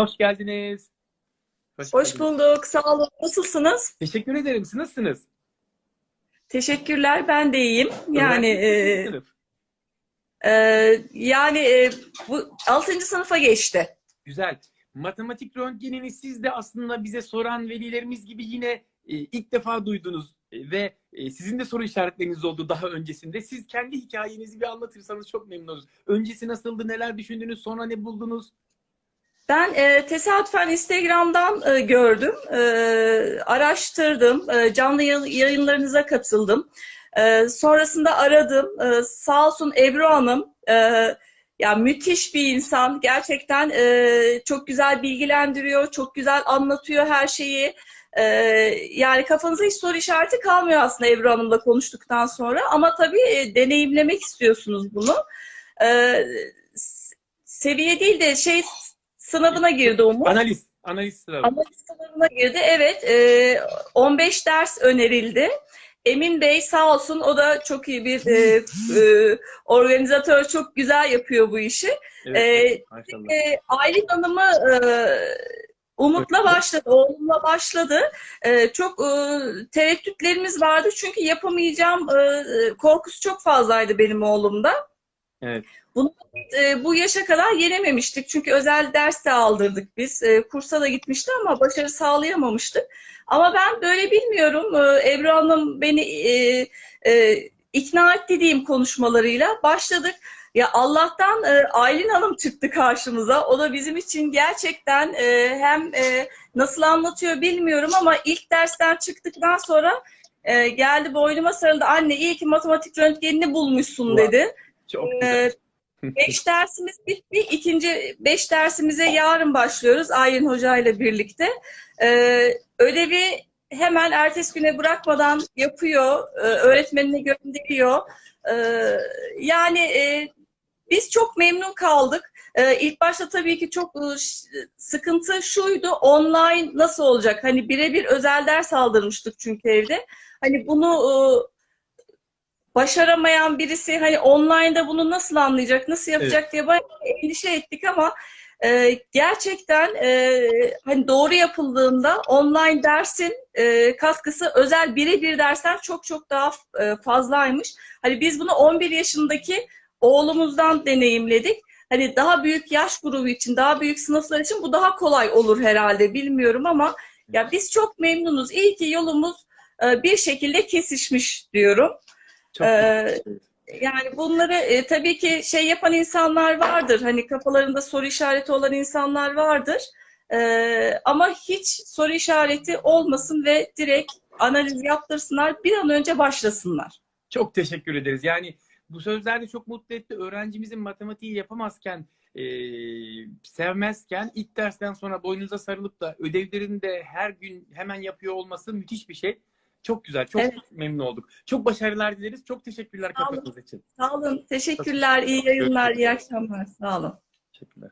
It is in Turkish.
Hoş geldiniz. Hoş geldiniz. bulduk. Sağ olun. Nasılsınız? Teşekkür ederim. Siz nasılsınız? Teşekkürler. Ben de iyiyim. Yani e, e, yani e, bu 6. sınıfa geçti. Güzel. Matematik röntgenini siz de aslında bize soran velilerimiz gibi yine e, ilk defa duydunuz E, ve e, sizin de soru işaretleriniz oldu daha öncesinde. Siz kendi hikayenizi bir anlatırsanız çok memnun oluruz. Öncesi nasıldı, neler düşündünüz, sonra ne buldunuz? Ben e, tesadüfen Instagram'dan e, gördüm, e, araştırdım, e, canlı yayın- yayınlarınıza katıldım. E, sonrasında aradım. E, sağ olsun Ebru Hanım, e, ya müthiş bir insan. Gerçekten e, çok güzel bilgilendiriyor, çok güzel anlatıyor her şeyi. E, yani kafanıza hiç soru işareti kalmıyor aslında Ebru Hanım'la konuştuktan sonra. Ama tabii e, deneyimlemek istiyorsunuz bunu. E, seviye değil de şey sınavına girdi Umut. Analiz. Analiz sınavı. Analiz sınavına girdi. Evet. e, 15 ders önerildi. Emin Bey sağ olsun o da çok iyi bir e, e, organizatör. Çok güzel yapıyor bu işi. Evet, e. E, Aylin Hanım'ı e, Umut'la başladı, oğlumla başladı. E, çok e, tereddütlerimiz vardı çünkü yapamayacağım e, korkusu çok fazlaydı benim oğlumda. Evet. Bunu e, bu yaşa kadar yenememiştik. Çünkü özel ders de aldırdık biz. E, kursa da gitmişti ama başarı sağlayamamıştık. Ama ben böyle bilmiyorum. E, Ebru Hanım beni e, e, ikna etti diyeyim konuşmalarıyla. Başladık. Ya Allah'tan e, Aylin Hanım çıktı karşımıza. O da bizim için gerçekten e, hem e, nasıl anlatıyor bilmiyorum ama ilk dersten çıktıktan sonra e, geldi boynuma sarıldı. Anne iyi ki matematik röntgenini bulmuşsun dedi. Çok Ee, güzel. Beş dersimiz bitti. İkinci beş dersimize yarın başlıyoruz Aylin Hoca ile birlikte. Ee, ödevi hemen ertesi güne bırakmadan yapıyor. Ee, öğretmenine gönderiyor. Ee, yani e, biz çok memnun kaldık. Ee, ilk başta tabii ki çok e, sıkıntı şuydu. Online nasıl olacak? Hani birebir özel ders aldırmıştık çünkü evde. Hani bunu e, başaramayan birisi hani online'da bunu nasıl anlayacak, nasıl yapacak diye bayağı endişe ettik ama e, gerçekten e, hani doğru yapıldığında online dersin e, katkısı özel birebir dersten çok çok daha e, fazlaymış. Hani biz bunu 11 yaşındaki oğlumuzdan deneyimledik. Hani daha büyük yaş grubu için, daha büyük sınıflar için bu daha kolay olur herhalde bilmiyorum ama ya biz çok memnunuz. İyi ki yolumuz e, bir şekilde kesişmiş diyorum. Çok Ee, güzel. Yani bunları e, tabii ki şey yapan insanlar vardır. Hani kafalarında soru işareti olan insanlar vardır. Ee, ama hiç soru işareti olmasın ve direkt analiz yaptırsınlar. Bir an önce başlasınlar. Çok teşekkür ederiz. Yani bu sözler de çok mutlu etti. Öğrencimizin matematiği yapamazken, e, sevmezken ilk dersten sonra boynunuza sarılıp da ödevlerini de her gün hemen yapıyor olması müthiş bir şey. Çok güzel, çok Evet. memnun olduk. Çok başarılar dileriz. Çok teşekkürler katıldığınız için. Sağ olun. Teşekkürler. İyi yayınlar. iyi akşamlar. Sağ olun. Teşekkürler.